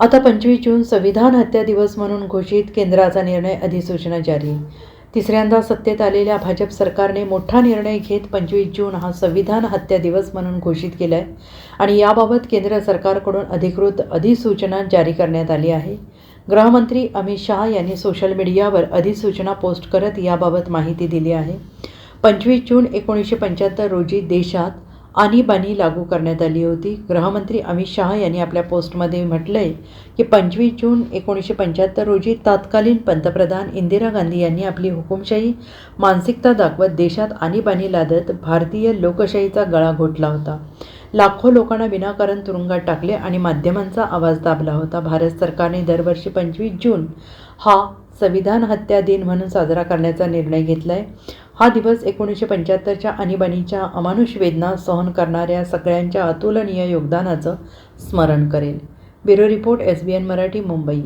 आता पंचवीस जून संविधान हत्या दिवस म्हणून घोषित केंद्राचा निर्णय अधिसूचना जारी. तिसऱ्यांदा सत्तेत आलेल्या भाजप सरकारने मोठा निर्णय घेत पंचवीस जून हा संविधान हत्या दिवस म्हणून घोषित केला आहे आणि याबाबत केंद्र सरकारकडून अधिकृत अधिसूचना जारी करण्यात आली आहे. गृहमंत्री अमित शहा यांनी सोशल मीडियावर अधिसूचना पोस्ट करत याबाबत माहिती दिली आहे. पंचवीस जून एकोणीसशे पंच्याहत्तर रोजी देशात आणीबाणी लागू करण्यात आली होती. गृहमंत्री अमित शहा यांनी आपल्या पोस्टमध्ये म्हटलं आहे की पंचवीस जून एकोणीसशे पंच्याहत्तर रोजी तत्कालीन पंतप्रधान इंदिरा गांधी यांनी आपली हुकुमशाही मानसिकता दाखवत देशात आणीबाणी लादत भारतीय लोकशाहीचा गळा घोटला होता. लाखो लोकांना विनाकारण तुरुंगात टाकले आणि माध्यमांचा आवाज दाबला होता. भारत सरकारने दरवर्षी पंचवीस जून हा संविधान हत्या दिन म्हणून साजरा करण्याचा निर्णय घेतला आहे हा दिवस एकोणीसशे पंच्याहत्तरच्या आणीबाणीच्या अमानुष वेदना सहन करणाऱ्या सगळ्यांच्या अतुलनीय योगदानाचं स्मरण करेल. Bureau report S B N Marathi Mumbai.